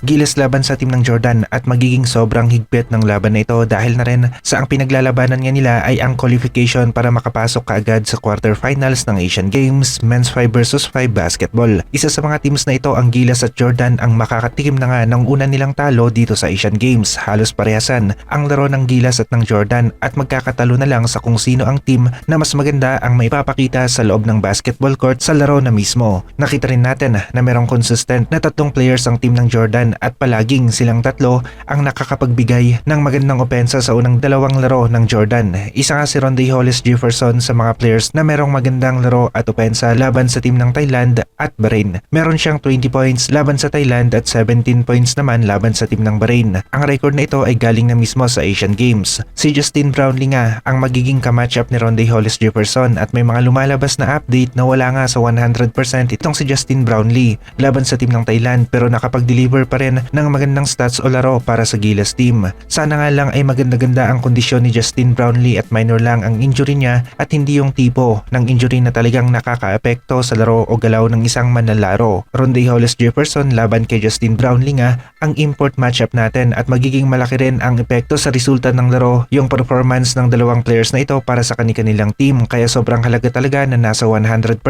Gilas laban sa team ng Jordan at magiging sobrang higpit ng laban na ito dahil na rin sa ang pinaglalabanan nga nila ay ang qualification para makapasok kaagad sa quarterfinals ng Asian Games Men's 5 vs 5 Basketball. Isa sa mga teams na ito ang Gilas at Jordan ang makakatikim na nga ng una nilang talo dito sa Asian Games. Halos parehasan ang laro ng Gilas at ng Jordan at magkakatalo na lang sa kung sino ang team na mas maganda ang maipapakita sa loob ng basketball court sa laro na mismo. Nakita rin natin na merong consistent na tatlong players ang team ng Jordan at palaging silang tatlo ang nakakapagbigay ng magandang opensa sa unang dalawang laro ng Jordan. Isa nga si Ronde Hollis Jefferson sa mga players na merong magandang laro at opensa laban sa team ng Thailand at Bahrain. Meron siyang 20 points laban sa Thailand at 17 points naman laban sa team ng Bahrain. Ang record na ito ay galing na mismo sa Asian Games. Si Justin Brownlee nga ang magiging kamatchup ni Ronde Hollis Jefferson at may mga lumalabas na update na wala nga sa 100% itong si Justin Brownlee laban sa team ng Thailand pero nakapag-deliver pa rin ng magandang stats o laro para sa Gilas team. Sana nga lang ay maganda-ganda ang kondisyon ni Justin Brownlee at minor lang ang injury niya at hindi yung tipo ng injury na talagang nakakaapekto sa laro o galaw ng isang manlalaro. Ronde Hollis Jefferson laban kay Justin Brownlee nga ang import matchup natin at magiging malaki rin ang epekto sa resulta ng laro yung performance ng dalawang players na ito para sa kanilang team kaya sobrang halaga talaga na nasa 100%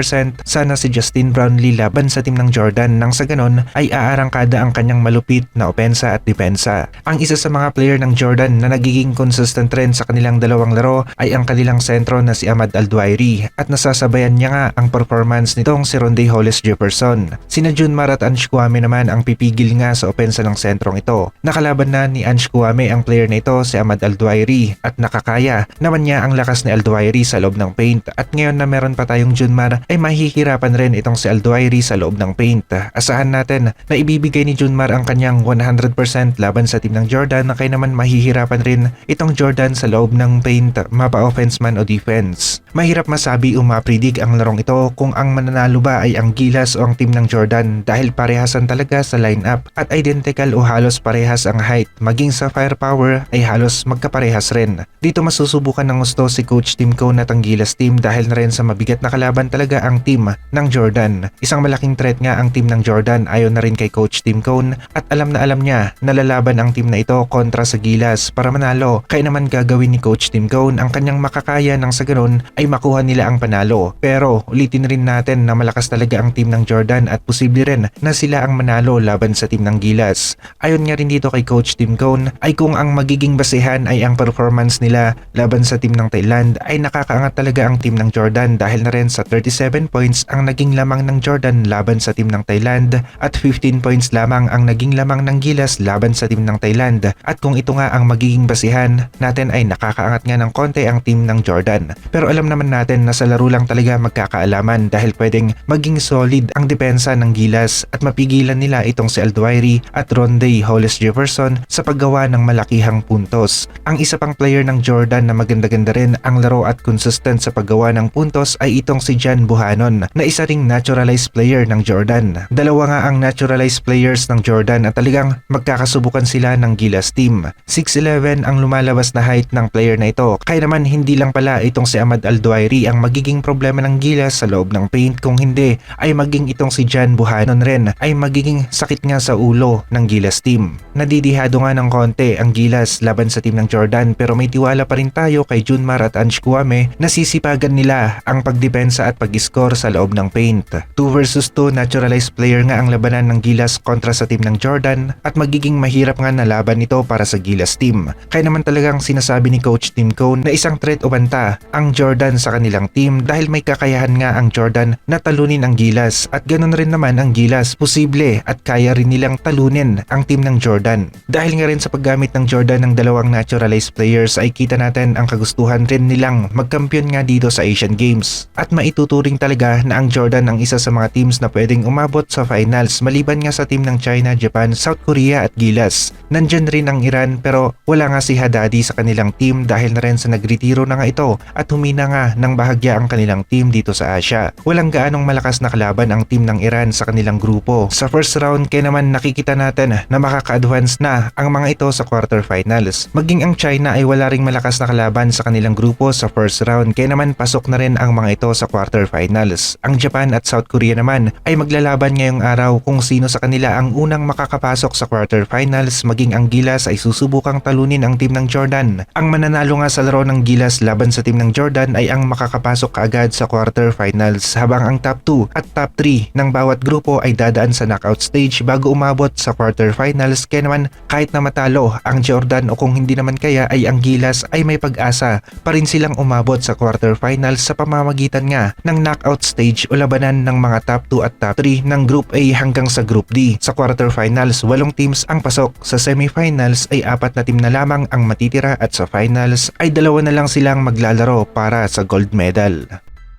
sana si Justin Brownlee laban sa team ng Jordan nang sa ganon ay aarangkada ang kanyang malupit na opensa at depensa. Ang isa sa mga player ng Jordan na nagiging consistent rin sa kanilang dalawang laro ay ang kanilang sentro na si Ahmad Alduairi at nasasabayan niya nga ang performance nitong si Ronde Hollis Jefferson. Sina Junmar at Ansh Kwame naman ang pipigil nga sa opensa ng sentrong ito. Nakalaban na ni Ansh Kwame ang player na ito si Ahmad Alduairi at nakakaya naman niya ang lakas ni Alduairi sa loob ng paint at ngayon na meron pa tayong Junmar ay mahihirapan rin itong si Alduairi sa loob ng paint. Asahan natin na ibibigay ni Junmar ang kanyang 100% laban sa team ng Jordan na kaya naman mahihirapan rin itong Jordan sa loob ng paint mapa offense man o defense. Mahirap masabi o mapredict ang larong ito kung ang mananalo ba ay ang Gilas o ang team ng Jordan dahil parehasan talaga sa lineup at identical o halos parehas ang height maging sa firepower ay halos magkaparehas rin. Dito masusubukan ng gusto si Coach Tim Cone at ang Gilas team dahil na rin sa mabigat na kalaban talaga ang team ng Jordan. Isang malaking threat nga ang team ng Jordan ayon na rin kay Coach Tim Cone at alam na alam niya na lalaban ang team na ito kontra sa Gilas para manalo. Kaya naman gagawin ni Coach Tim Cone ang kanyang makakaya nang sa ganun ay makuha nila ang panalo. Pero ulitin rin natin na malakas talaga ang team ng Jordan at posible rin na sila ang manalo laban sa team ng Gilas. Ayon nga rin dito kay Coach Tim Cone ay kung ang magiging basehan ay ang performance nila laban sa team ng Thailand ay nakakaangat talaga ang team ng Jordan dahil na rin sa 37 points ang naging lamang ng Jordan laban sa team ng Thailand at 15 points lamang ang naging lamang ng Gilas laban sa team ng Thailand at kung ito nga ang magiging basihan natin ay nakakaangat nga ng konti ang team ng Jordan. Pero alam naman natin na sa laro lang talaga magkakaalaman dahil pwedeng maging solid ang depensa ng Gilas at mapigilan nila itong si Alduairi at Ronde Hollis Jefferson sa paggawa ng malakihang puntos. Ang isa pang player ng Jordan na maganda-ganda rin ang laro at consistent sa paggawa ng puntos ay itong si Jan Buhanon na isa ring naturalized player ng Jordan. Dalawa nga ang naturalized players ng Jordan at talagang magkakasubukan sila ng Gilas team. 6'11 ang lumalabas na height ng player na ito. Kaya naman hindi lang pala itong si Ahmad Alduairi ang magiging problema ng Gilas sa loob ng paint kung hindi ay maging itong si Jan Buhanon rin ay magiging sakit nga sa ulo ng Gilas team. Nadidihado nga ng konti ang Gilas laban sa team ng Jordan pero may tiwala pa rin tayo kay Junmar at Ansh Kwame na sisipagan nila ang pagdepensa at pag-score sa loob ng paint. 2 versus 2 naturalized player nga ang labanan ng Gilas kontra sa team ng Jordan at magiging mahirap nga na laban nito para sa Gilas team. Kaya naman talagang sinasabi ni Coach Tim Cone na isang threat o banta ang Jordan sa kanilang team dahil may kakayahan nga ang Jordan na talunin ang Gilas at ganun rin naman ang Gilas posible at kaya rin nilang talunin ang team ng Jordan. Dahil nga rin sa paggamit ng Jordan ng dalawang naturalized players ay kita natin ang kagustuhan rin nilang magkampiyon nga dito sa Asian Games at maituturing talaga na ang Jordan ang isa sa mga teams na pwedeng umabot sa finals maliban nga sa team ng China, Japan, South Korea at Gilas. Nandyan rin ang Iran pero wala nga si Hadadi sa kanilang team dahil na rin sa nagretiro na nga ito at humina nga ng bahagya ang kanilang team dito sa Asia. Walang gaanong malakas na kalaban ang team ng Iran sa kanilang grupo. Sa first round kaya naman nakikita natin na makaka-advance na ang mga ito sa quarterfinals. Maging ang China ay wala ring malakas na kalaban sa kanilang grupo sa first round kaya naman pasok na rin ang mga ito sa quarterfinals. Ang Japan at South Korea naman ay maglalaban ngayong araw kung sino sa kanila ang unang ang makakapasok sa quarterfinals maging ang Gilas ay susubukang talunin ang team ng Jordan. Ang mananalo nga sa laro ng Gilas laban sa team ng Jordan ay ang makakapasok kaagad sa quarterfinals habang ang top 2 at top 3 ng bawat grupo ay dadaan sa knockout stage bago umabot sa quarterfinals kaya naman kahit na matalo ang Jordan o kung hindi naman kaya ay ang Gilas ay may pag-asa pa rin silang umabot sa quarterfinals sa pamamagitan nga ng knockout stage o labanan ng mga top 2 at top 3 ng Group A hanggang sa Group D. Sa quarterfinals, walong teams ang pasok. Sa semifinals ay apat na team na lamang ang matitira at sa finals ay dalawa na lang silang maglalaro para sa gold medal.